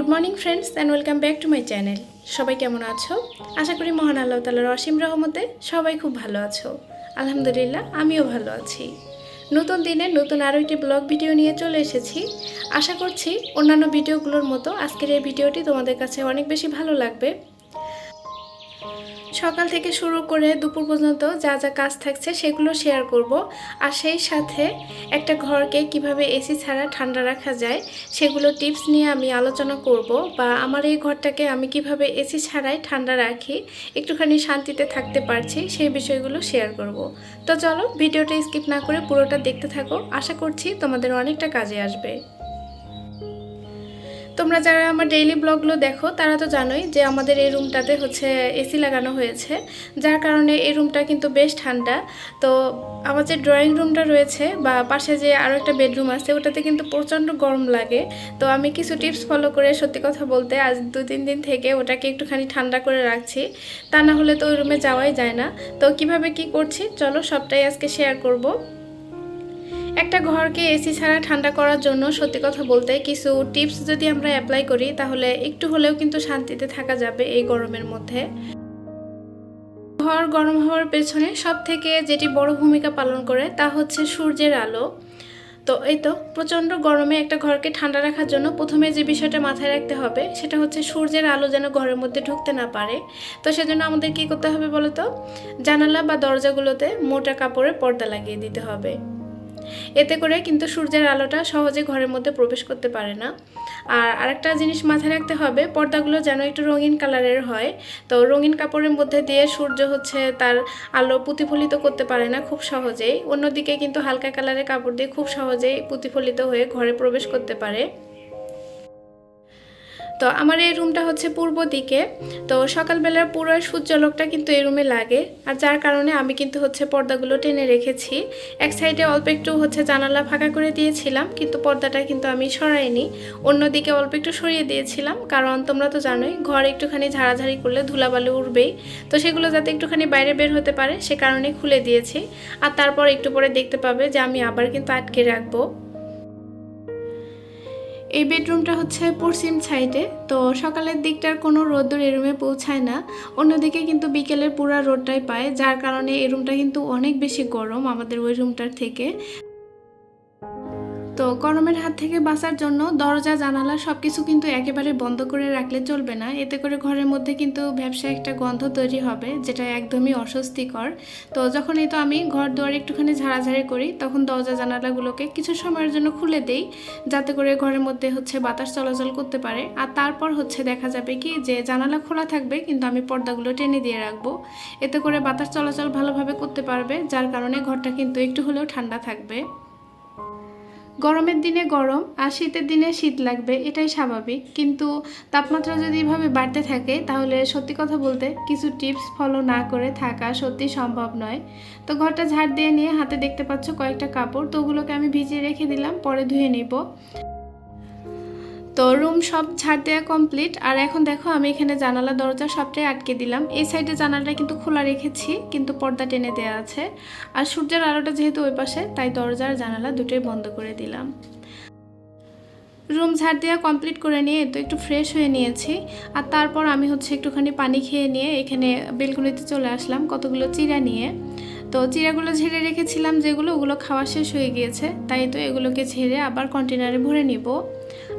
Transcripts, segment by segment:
Good morning friends and welcome back to my channel সবাই কেমন আছো? আশা করি মহান আল্লাহ তালার অসীম রহমতে সবাই খুব ভালো আছো। আলহামদুলিল্লাহ, আমিও ভালো আছি। নতুন দিনে নতুন আরও একটি ব্লগ ভিডিও নিয়ে চলে এসেছি। আশা করছি অন্যান্য ভিডিওগুলোর মতো আজকের এই ভিডিওটি তোমাদের কাছে অনেক বেশি ভালো লাগবে। সকাল থেকে শুরু করে দুপুর পর্যন্ত যা যা কাজ থাকছে সেগুলো শেয়ার করব। আর সেই সাথে একটা ঘরকে কীভাবে এসি ছাড়া ঠান্ডা রাখা যায় সেগুলো টিপস নিয়ে আমি আলোচনা করব বা আমার এই ঘরটাকে আমি কীভাবে এসি ছাড়াই ঠান্ডা রাখি, একটুখানি শান্তিতে থাকতে পারছি সেই বিষয়গুলো শেয়ার করব। তো চলো ভিডিওটা স্কিপ না করে পুরোটা দেখতে থাকো। আশা করছি তোমাদের অনেকটা কাজে আসবে। তোমরা যারা আমার ডেইলি ব্লগগুলো দেখো, তারা তো জানোই যে আমাদের এই রুমটাতে হচ্ছে এসি লাগানো হয়েছে। যার কারণে এই রুমটা কিন্তু বেশ ঠান্ডা। তো আমার যে ড্রয়িং রুমটা রয়েছে বা পাশে যে আরও একটা বেডরুম আছে, ওটাতে কিন্তু প্রচণ্ড গরম লাগে। তো আমি কিছু টিপস ফলো করে সত্যি কথা বলতে আজ দু তিন দিন থেকে ওটাকে একটুখানি ঠান্ডা করে রাখছি। তা না হলে তো ওই রুমে যাওয়াই যায় না। তো কীভাবে কি করছি? চলো সবটাই আজকে শেয়ার করব। একটা ঘরকে এসি ছাড়া ঠান্ডা করার জন্য সত্যি কথা বলতে কিছু টিপস যদি আমরা অ্যাপ্লাই করি, তাহলে একটু হলেও কিন্তু শান্তিতে থাকা যাবে এই গরমের মধ্যে। ঘর গরম হওয়ার পেছনে সব থেকে যেটি বড় ভূমিকা পালন করে, তা হচ্ছে সূর্যের আলো। তো এই তো, প্রচণ্ড গরমে একটা ঘরকে ঠান্ডা রাখার জন্য প্রথমে যে বিষয়টা মাথায় রাখতে হবে, সেটা হচ্ছে সূর্যের আলো যেন ঘরের মধ্যে ঢুকতে না পারে। তো সেজন্য আমাদের কি করতে হবে বলো তো জানালা বা দরজাগুলোতে মোটা কাপড়ের পর্দা লাগিয়ে দিতে হবে। এতে করে কিন্তু সূর্যের আলোটা সহজে ঘরের মধ্যে প্রবেশ করতে পারে না। আর আরেকটা জিনিস মাথায় রাখতে হবে, পর্দাগুলো যেন একটু রঙিন কালারের হয়। তো রঙিন কাপড়ের মধ্যে দিয়ে সূর্য হচ্ছে তার আলো প্রতিফলিত করতে পারে না খুব সহজেই। অন্যদিকে কিন্তু হালকা কালারের কাপড় দিয়ে খুব সহজেই প্রতিফলিত হয়ে ঘরে প্রবেশ করতে পারে। তো আমার এই রুমটা হচ্ছে পূর্ব দিকে। তো সকালবেলার পুরো সূর্যালোকটা কিন্তু এই রুমে লাগে। আর যার কারণে আমি কিন্তু হচ্ছে পর্দাগুলো টেনে রেখেছি। এক সাইডে অল্প একটু হচ্ছে জানালা ফাঁকা করে দিয়েছিলাম, কিন্তু পর্দাটা কিন্তু আমি সরাইনি। অন্যদিকে অল্প একটু সরিয়ে দিয়েছিলাম, কারণ তোমরা তো জানোই, ঘর একটুখানি ঝাড়াঝাড়ি করলে ধুলাবালি উঠবেই। তো সেগুলো যাতে একটুখানি বাইরে বের হতে পারে, সে কারণে খুলে দিয়েছি। আর তারপর একটু পরে দেখতে পাবে যে আমি আবার কিন্তু আটকে রাখব। এই বেডরুমটা হচ্ছে পশ্চিম সাইডে, তো সকালের দিকটার কোনো রোদ্দুর এই রুমে পৌঁছায় না। অন্যদিকে কিন্তু বিকেলের পুরা রোদটাই পায়, যার কারণে এই রুমটা কিন্তু অনেক বেশি গরম আমাদের ওই রুমটার থেকে। তো গরমের হাত থেকে বাঁচার জন্য দরজা, জানালা সব কিছু কিন্তু একেবারে বন্ধ করে রাখলে চলবে না। এতে করে ঘরের মধ্যে কিন্তু ব্যবসা একটা গন্ধ তৈরি হবে, যেটা একদমই অস্বস্তিকর। তো যখন এই তো আমি ঘর দুয়ার একটুখানি ঝাড়াঝাড়ি করি, তখন দরজা, জানালাগুলোকে কিছু সময়ের জন্য খুলে দেই, যাতে করে ঘরের মধ্যে হচ্ছে বাতাস চলাচল করতে পারে। আর তারপর হচ্ছে দেখা যাবে কি যে জানালা খোলা থাকবে, কিন্তু আমি পর্দাগুলো টেনে দিয়ে রাখব। এতে করে বাতাস চলাচল ভালোভাবে করতে পারবে, যার কারণে ঘরটা কিন্তু একটু হলেও ঠান্ডা থাকবে। গরমের দিনে গরম আর শীতের দিনে শীত লাগবে, এটাই স্বাভাবিক। কিন্তু তাপমাত্রা যদি এভাবে বাড়তে থাকে, তাহলে সত্যি কথা বলতে কিছু টিপস ফলো না করে থাকা সত্যি সম্ভব নয়। তো ঘরটা ঝাড় দিয়ে নিয়ে হাতে দেখতে পাচ্ছ কয়েকটা কাপড়, তো ওগুলোকে আমি ভিজিয়ে রেখে দিলাম, পরে ধুয়ে নিব। তো রুম সব ঝাড় দেওয়া কমপ্লিট। আর এখন দেখো, আমি এখানে জানালা দরজা সবটাই আটকে দিলাম। এই সাইডে জানালাটা কিন্তু খোলা রেখেছি, কিন্তু পর্দা টেনে দেওয়া আছে। আর সূর্যের আলোটা যেহেতু ওই পাশে, তাই দরজার জানালা দুটোই বন্ধ করে দিলাম। রুম ঝাড় দেওয়া কমপ্লিট করে নিয়ে তো একটু ফ্রেশ হয়ে নিয়েছি। আর তারপর আমি হচ্ছে একটুখানি পানি খেয়ে নিয়ে এখানে বেলকুনিতে চলে আসলাম কতগুলো চিরা নিয়ে। তো চিরাগুলো ঝেড়ে রেখেছিলাম যেগুলো, ওগুলো খাওয়া শেষ হয়ে গিয়েছে। তাই তো এগুলোকে ঝেড়ে আবার কন্টেনারে ভরে নিব।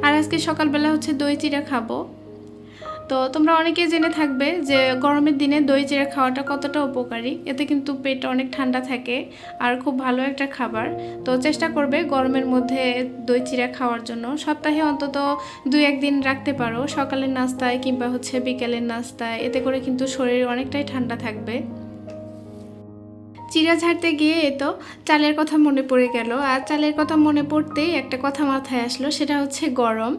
আর আজকে সকালবেলা হচ্ছে দই চিরা খাব। তো তোমরা অনেকেই জেনে থাকবে যে গরমের দিনে দই চিরা খাওয়াটা কতটা উপকারী। এতে কিন্তু পেট অনেক ঠান্ডা থাকে আর খুব ভালো একটা খাবার। তো চেষ্টা করবে গরমের মধ্যে দই চিরা খাওয়ার জন্য। সপ্তাহে অন্তত দুই একদিন রাখতে পারো। সকালের নাস্তায় কিংবা হচ্ছে বিকেলের নাস্তায়। এতে করে কিন্তু শরীর অনেকটাই ঠান্ডা থাকবে। চিরা ঝাড়তে গিয়ে এ তো চালের কথা মনে পড়ে গেল। আর চালের কথা মনে পড়তেই একটা কথা মাথায় আসলো, সেটা হচ্ছে গরম।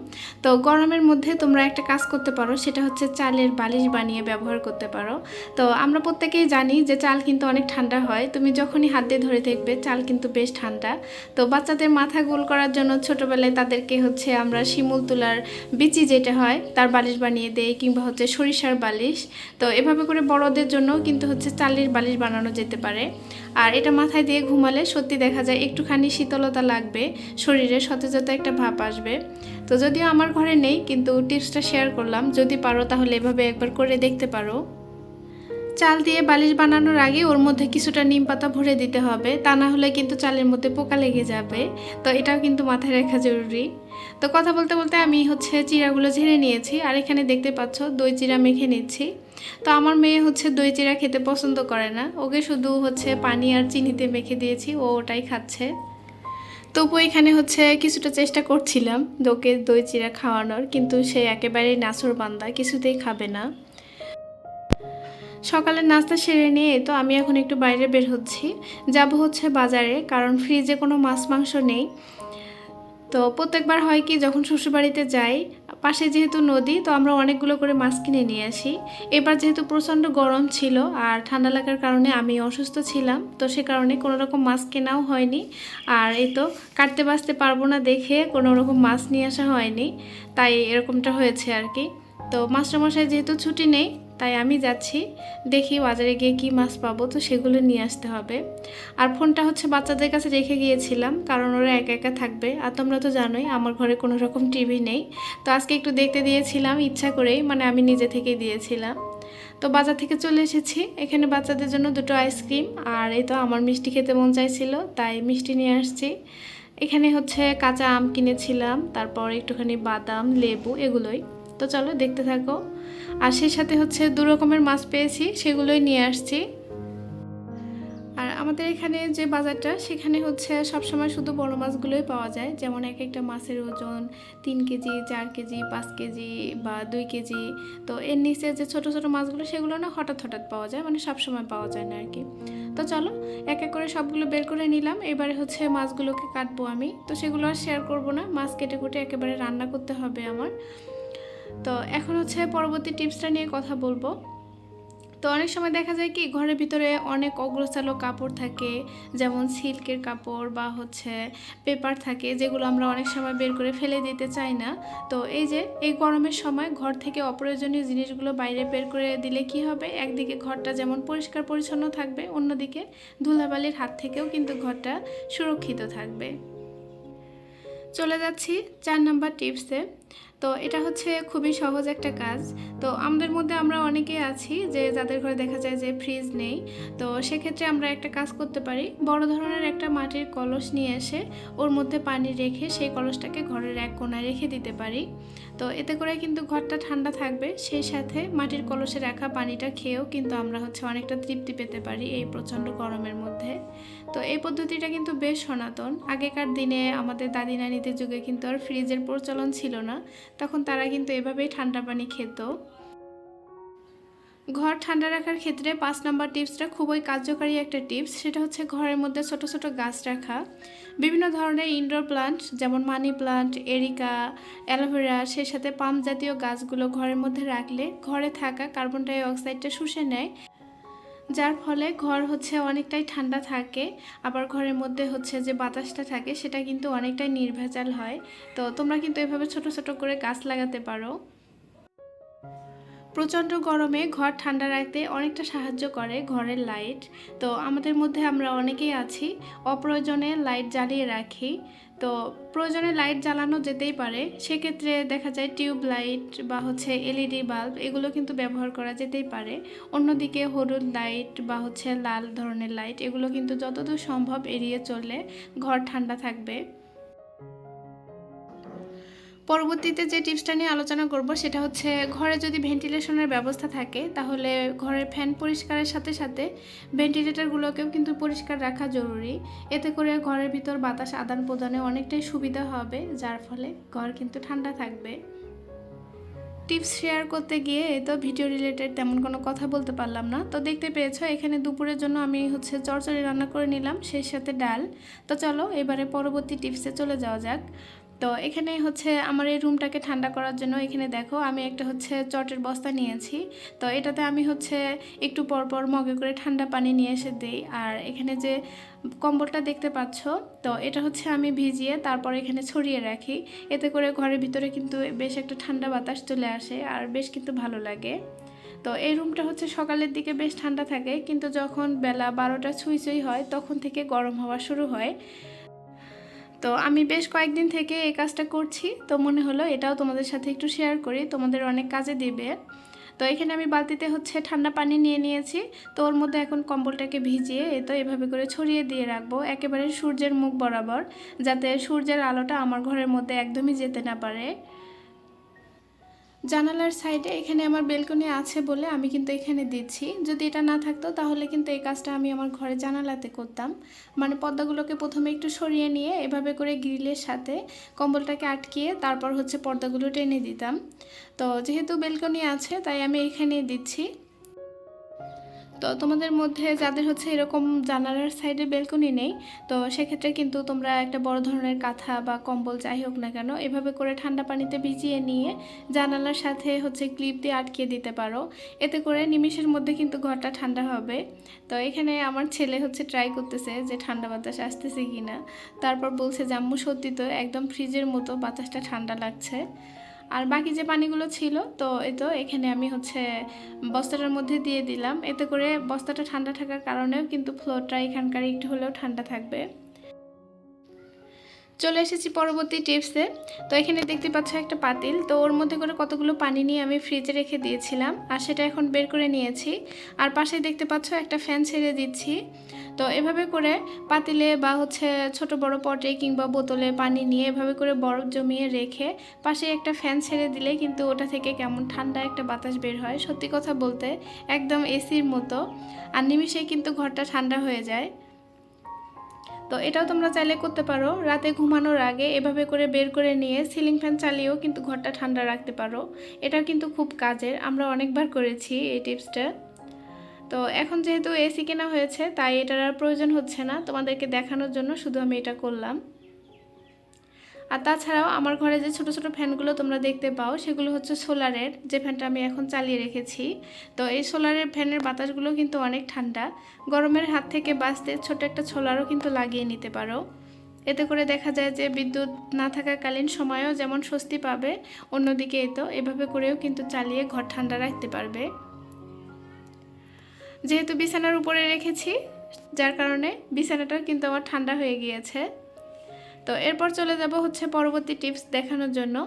তো গরমের মধ্যে তোমরা একটা কাজ করতে পারো, সেটা হচ্ছে চালের বালিশ বানিয়ে ব্যবহার করতে পারো। তো আমরা প্রত্যেকেই জানি যে চাল কিন্তু অনেক ঠান্ডা হয়। তুমি যখনই হাত দিয়ে ধরে দেখবে, চাল কিন্তু বেশ ঠান্ডা। তো বাচ্চাদের মাথা গোল করার জন্য ছোটোবেলায় তাদেরকে হচ্ছে আমরা শিমুল তুলার বিচি যেটা হয়, তার বালিশ বানিয়ে দেই, কিংবা হচ্ছে সরিষার বালিশ। তো এভাবে করে বড়দের জন্য কিন্তু হচ্ছে চালের বালিশ বানানো যেতে পারে। আর এটা মাথায় দিয়ে ঘুমালে সত্যি দেখা যায় একটুখানি শীতলতা লাগবে, শরীরে সতেজতা একটা ভাব আসবে। তো যদিও আমার ঘরে নেই, কিন্তু টিপসটা শেয়ার করলাম। যদি পারো তাহলে এভাবে একবার করে দেখতে পারো। চাল দিয়ে বালিশ বানানোর আগে ওর মধ্যে কিছুটা নিম পাতা ভরে দিতে হবে। তা না হলে কিন্তু চালের মধ্যে পোকা লেগে যাবে। তো এটাও কিন্তু মাথায় রাখা জরুরি। তো কথা বলতে বলতে আমি হচ্ছে চিরাগুলো ঝেড়ে নিয়েছি। আর এখানে দেখতে পাচ্ছ দই চিরা মেখে নিচ্ছি। তো আমার মেয়ে হচ্ছে দই চিরা খেতে পছন্দ করে না। ওকে শুধু হচ্ছে পানি আর চিনিতে মেখে দিয়েছি, ও ওটাই খাচ্ছে। তবু এখানে হচ্ছে কিছুটা চেষ্টা করছিলাম ওকে দই চিরা খাওয়ানোর, কিন্তু সে একেবারেই নাসুর বান্দা, কিছুতেই খাবে না। সকালের নাস্তা সেরে নিয়ে তো আমি এখন একটু বাইরে বের হচ্ছি। যাব হচ্ছে বাজারে, কারণ ফ্রিজে কোনো মাছ মাংস নেই। তো প্রত্যেকবার হয় কি, যখন শ্বশুরবাড়িতে যাই পাশে যেহেতু নদী, তো আমরা অনেকগুলো করে মাছ কিনে নিয়ে আসি। এবার যেহেতু প্রচণ্ড গরম ছিল আর ঠান্ডা লাগার কারণে আমি অসুস্থ ছিলাম, তো সে কারণে কোনো রকম মাছ কেনাও হয়নি। আর এই তো কাটতে বাঁচতে পারব না দেখে কোনো রকম মাছ নিয়ে আসা হয়নি, তাই এরকমটা হয়েছে আর কি। তো মাস্টারমশাই যেহেতু ছুটি নেই তাই আমি যাচ্ছি, দেখি বাজারে গিয়ে কি মাছ পাবো, তো সেগুলো নিয়ে আসতে হবে। আর ফোনটা হচ্ছে বাচ্চাদের কাছে রেখে গিয়েছিলাম, কারণ ওরা একা একা থাকবে। আর তোমরা তো জানোই, আমার ঘরে কোনো রকম টিভি নেই। তো আজকে একটু দেখতে দিয়েছিলাম, ইচ্ছা করেই মানে আমি নিজে থেকেই দিয়েছিলাম। তো বাজার থেকে চলে এসেছি, এখানে বাচ্চাদের জন্য দুটো আইসক্রিম, আর এই তো আমার মিষ্টি খেতে মন চাইছিল, তাই মিষ্টি নিয়ে আসছি। এখানে হচ্ছে কাঁচা আম কিনেছিলাম, তারপর একটুখানি বাদাম, লেবু, এগুলোই। তো চলো দেখতে থাকো। আর সেই সাথে হচ্ছে দু রকমের মাছ পেয়েছি, সেগুলোই নিয়ে আসছি। আর আমাদের এখানে যে বাজারটা, সেখানে হচ্ছে সবসময় শুধু বড় মাছগুলোই পাওয়া যায়। যেমন এক একটা মাছের ওজন তিন কেজি, চার কেজি, পাঁচ কেজি বা দুই কেজি। তো এর নিচে যে ছোট ছোট মাছগুলো, সেগুলো না হঠাৎ হঠাৎ পাওয়া যায় মানে সবসময় পাওয়া যায় না আর কি তো চলো, এক এক করে সবগুলো বের করে নিলাম। এবারে হচ্ছে মাছগুলোকে কাটবো আমি। তো সেগুলো আর শেয়ার করব না। মাছ কেটে কুটে একেবারে রান্না করতে হবে আমার। তো এখন হচ্ছে পরবর্তী টিপসটা নিয়ে কথা বলব। তো অনেক সময় দেখা যায় কি, ঘরের ভিতরে অনেক অগ্রসালো কাপড় থাকে, যেমন সিল্কের কাপড় বা হচ্ছে পেপার থাকে, যেগুলো আমরা অনেক সময় বের করে ফেলে দিতে চাই না। তো এই যে, এই গরমের সময় ঘর থেকে অপ্রয়োজনীয় জিনিসগুলো বাইরে বের করে দিলে কি হবে? একদিকে ঘরটা যেমন পরিষ্কার পরিচ্ছন্ন থাকবে, অন্যদিকে ধুলাবালির হাত থেকেও কিন্তু ঘরটা সুরক্ষিত থাকবে। চলে যাচ্ছি চার নাম্বার টিপসে। তো এটা হচ্ছে খুবই সহজ একটা কাজ। তো আমাদের মধ্যে আমরা অনেকেই আছি যে যাদের ঘরে দেখা যায় যে ফ্রিজ নেই। তো সেক্ষেত্রে আমরা একটা কাজ করতে পারি। বড় ধরনের একটা মাটির কলস নিয়ে এসে ওর মধ্যে পানি রেখে সেই কলসটাকে ঘরের এক কোনায় রেখে দিতে পারি। তো এতে করে কিন্তু ঘরটা ঠান্ডা থাকবে। সেই সাথে মাটির কলসে রাখা পানিটা খেয়েও কিন্তু আমরা হচ্ছে অনেকটা তৃপ্তি পেতে পারি এই প্রচণ্ড গরমের মধ্যে। তো এই পদ্ধতিটা কিন্তু বেশ সনাতন। আগেকার দিনে আমাদের দাদি নানিদের যুগে কিন্তু আর ফ্রিজের প্রচলন ছিল না। তখন তারা কিন্তু এভাবেই ঠান্ডা পানি খেত। ঘর ঠান্ডা রাখার ক্ষেত্রে পাঁচ নাম্বার টিপসটা খুবই কার্যকারী একটা টিপস। সেটা হচ্ছে ঘরের মধ্যে ছোট ছোট গাছ রাখা। বিভিন্ন ধরনের ইনডোর প্লান্ট যেমন মানি প্লান্ট এরিকা অ্যালোভেরা সেই সাথে পাম জাতীয় গাছগুলো ঘরের মধ্যে রাখলে ঘরে থাকা কার্বন ডাই অক্সাইডটা শুষে নেয়। যার ফলে ঘর হচ্ছে অনেকটাই ঠান্ডা থাকে, আবার ঘরের মধ্যে হচ্ছে যে বাতাসটা থাকে সেটা কিন্তু অনেকটাই নির্ভেজাল হয়। তো তোমরা কিন্তু এভাবে ছোট ছোট করে গাছ লাগাতে পারো। প্রচণ্ড গরমে ঘর ঠান্ডা রাখতে অনেকটা সাহায্য করে ঘরের লাইট। তো আমাদের মধ্যে আমরা অনেকেই আছি, অপ্রয়োজনে লাইট জ্বালিয়ে রাখি। তো প্রয়োজনে লাইট জ্বালানো যেতেই পারে, সেক্ষেত্রে দেখা যায় টিউব লাইট বা হচ্ছে এলইডি বাল্ব এগুলো কিন্তু ব্যবহার করা যেতেই পারে। অন্যদিকে হলুদ লাইট বা হচ্ছে লাল ধরনের লাইট এগুলো কিন্তু যতদূর সম্ভব এড়িয়ে চললে ঘর ঠান্ডা থাকবে। পরবর্তীতে যে টিপসটা নিয়ে আলোচনা করব সেটা হচ্ছে ঘরে যদি ভেন্টিলেশনের ব্যবস্থা থাকে, তাহলে ঘরের ফ্যান পরিষ্কারের সাথে সাথে ভেন্টিলেটরগুলোকেও কিন্তু পরিষ্কার রাখা জরুরি। এতে করে ঘরের ভিতর বাতাস আদান প্রদানে অনেকটাই সুবিধা হবে, যার ফলে ঘর কিন্তু ঠান্ডা থাকবে। টিপস শেয়ার করতে গিয়ে তো ভিডিও রিলেটেড তেমন কোনো কথা বলতে পারলাম না। তো দেখতে পেয়েছ, এখানে দুপুরের জন্য আমি হচ্ছে চরচড়ি রান্না করে নিলাম, সেই সাথে ডাল। তো চলো এবারে পরবর্তী টিপসে চলে যাওয়া যাক। তো এখানে হচ্ছে আমার এই রুমটাকে ঠান্ডা করার জন্য এখানে দেখো আমি একটা হচ্ছে চটের বস্তা নিয়েছি। তো এটাতে আমি হচ্ছে একটু পর পর মগে করে ঠান্ডা পানি নিয়ে এসে দিই। আর এখানে যে কম্বলটা দেখতে পাচ্ছ, তো এটা হচ্ছে আমি ভিজিয়ে তারপর এখানে ছড়িয়ে রাখি। এতে করে ঘরের ভিতরে কিন্তু বেশ একটা ঠান্ডা বাতাস চলে আসে আর বেশ কিন্তু ভালো লাগে। তো এই রুমটা হচ্ছে সকালের দিকে বেশ ঠান্ডা থাকে, কিন্তু যখন বেলা বারোটা ছুঁই ছুঁই হয় তখন থেকে গরম হওয়া শুরু হয়। তো আমি বেশ কয়েকদিন থেকে এই কাজটা করছি। তো মনে হলো এটাও তোমাদের সাথে একটু শেয়ার করি। তোমাদের অনেক কাজে দেবে। তো এখানে আমি বালতিতে হচ্ছে ঠান্ডা পানি নিয়ে নিয়েছি। তো ওর মধ্যে এখন কম্বলটাকে ভিজিয়ে তো এভাবে করে ছড়িয়ে দিয়ে রাখব। একেবারে সূর্যের মুখ বরাবর, যাতে সূর্যের আলোটা আমার ঘরের মধ্যে একদমই যেতে না পারে। জানালার সাইডে এখানে আমার বেলকনি আছে বলে আমি কিন্তু এখানে দিচ্ছি। যদি এটা না থাকতো তাহলে কিন্তু এই কাজটা আমি আমার ঘরে জানালাতে করতাম। মানে পর্দাগুলোকে প্রথমে একটু সরিয়ে নিয়ে এভাবে করে গ্রিলের সাথে কম্বলটাকে আটকিয়ে তারপর হচ্ছে পর্দাগুলো টেনে দিতাম। তো যেহেতু বেলকনি আছে তাই আমি এখানে দিচ্ছি। তো তোমাদের মধ্যে যাদের হচ্ছে এরকম জানালার সাইডে বেলকনি নেই, তো সেক্ষেত্রে কিন্তু তোমরা একটা বড় ধরনের কাঁথা বা কম্বল যাই হোক না কেন, এভাবে করে ঠান্ডা পানিতে ভিজিয়ে নিয়ে জানালার সাথে হচ্ছে ক্লিপ দিয়ে আটকে দিতে পারো। এতে করে নিমিষের মধ্যে কিন্তু ঘরটা ঠান্ডা হবে। তো এখানে আমার ছেলে হচ্ছে ট্রাই করতেছে যে ঠান্ডা বাতাস আসতেছে কি না তারপর বলছে জাম্মু সত্যি তো একদম ফ্রিজের মতো বাতাসটা ঠান্ডা লাগছে। আর বাকি যে পানিগুলো ছিল, তো এই তো এখানে আমি হচ্ছে বস্তাটার মধ্যে দিয়ে দিলাম। এতে করে বস্তাটা ঠান্ডা থাকার কারণেও কিন্তু ফ্লোরটা এখানকার একটু হলেও ঠান্ডা থাকবে। চলে এসেছি পরবর্তী টিপসে। তো এখানে দেখতে পাচ্ছ একটা পাতিল। তো ওর মধ্যে করে কতগুলো পানি নিয়ে আমি ফ্রিজে রেখে দিয়েছিলাম আর সেটা এখন বের করে নিয়েছি। আর পাশে দেখতে পাচ্ছ একটা ফ্যান ছেড়ে দিচ্ছি। তো এভাবে করে পাতিলে বা হচ্ছে ছোট বড় পটে কিংবা বোতলে পানি নিয়ে এভাবে করে বরফ জমিয়ে রেখে পাশে একটা ফ্যান ছেড়ে দিলে কিন্তু ওটা থেকে কেমন ঠান্ডা একটা বাতাস বের হয়। সত্যি কথা বলতে একদম এসির মতো। আর নিমিষেই কিন্তু ঘরটা ঠান্ডা হয়ে যায়। তো এটাও তোমরা চাইলে করতে পারো। রাতে ঘুমানোর আগে এভাবে করে বের করে নিয়ে সিলিং ফ্যান চালিয়েও কিন্তু ঘরটা ঠান্ডা রাখতে পারো। এটা কিন্তু খুব কাজের, আমরা অনেকবার করেছি এই টিপসটা। তো এখন যেহেতু এসি কেনা হয়েছে, তাই এটার আর প্রয়োজন হচ্ছে না। তোমাদেরকে দেখানোর জন্য শুধু আমি এটা করলাম। আর তাছাড়াও আমার ঘরে যে ছোট ছোট ফ্যানগুলো তোমরা দেখতে পাও, সেগুলো হচ্ছে সোলারের, যে ফ্যানটা আমি এখন চালিয়ে রেখেছি। তো এই সোলারের ফ্যানের বাতাসগুলো কিন্তু অনেক ঠান্ডা। গরমের হাত থেকে বাঁচতে ছোট একটা সোলারও কিন্তু লাগিয়ে নিতে পারো। এতে করে দেখা যায় যে বিদ্যুৎ না থাকাকালীন সময়েও যেমন স্বস্তি পাবে, অন্যদিকে তো এভাবে করেও কিন্তু চালিয়ে ঘর ঠান্ডা রাখতে পারবে। যেহেতু বিছানার উপরে রেখেছি, যার কারণে বিছানাটা কিন্তু আমার ঠান্ডা হয়ে গিয়েছে। তো এরপর চলে যাব হচ্ছে পরবর্তী টিপস দেখানোর জন্য।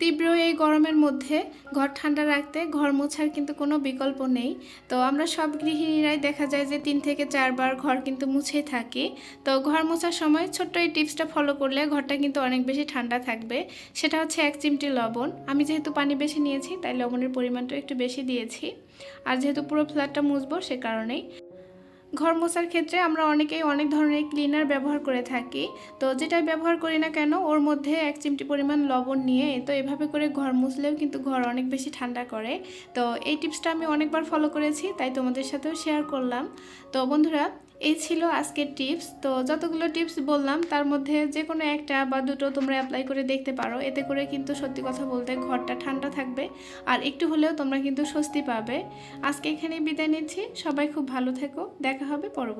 তীব্র এই গরমের মধ্যে ঘর ঠান্ডা রাখতে ঘর মোছার কিন্তু কোনো বিকল্প নেই। তো আমরা সব গৃহিণীরাই দেখা যায় যে তিন থেকে চারবার ঘর কিন্তু মুছেই থাকি। তো ঘর মোছার সময় ছোট্ট এই টিপসটা ফলো করলে ঘরটা কিন্তু অনেক বেশি ঠান্ডা থাকবে। সেটা হচ্ছে এক চিমটি লবণ। আমি যেহেতু পানি বেশি নিয়েছি, তাই লবণের পরিমাণটা একটু বেশি দিয়েছি। আর যেহেতু পুরো ফ্ল্যাটটা মুছবো সে কারণেই। ঘর মোছার ক্ষেত্রে আমরা অনেকেই অনেক ধরনের ক্লিনার ব্যবহার করে থাকি। তো যেটা ব্যবহার করি না কেন, ওর মধ্যে এক চিমটি পরিমাণ লবণ নিয়ে, তো এভাবে করে ঘর মুছলেও কিন্তু ঘর অনেক বেশি ঠান্ডা করে। তো এই টিপসটা আমি অনেকবার ফলো করেছি, তাই তোমাদের সাথেও শেয়ার করলাম। তো বন্ধুরা এই ছিল আজকের টিপস। তো যতগুলো টিপস বললাম, তার মধ্যে যে কোনো একটা বা দুটো তোমরা অ্যাপ্লাই করে দেখতে পারো। এতে করে কিন্তু সত্যি কথা বলতে ঘরটা ঠান্ডা থাকবে আর একটু হলেও তোমরা কিন্তু স্বস্তি পাবে। আজকে এখানে বিদায় নিচ্ছি। সবাই খুব ভালো থেকো। দেখা হবে পরবর্তী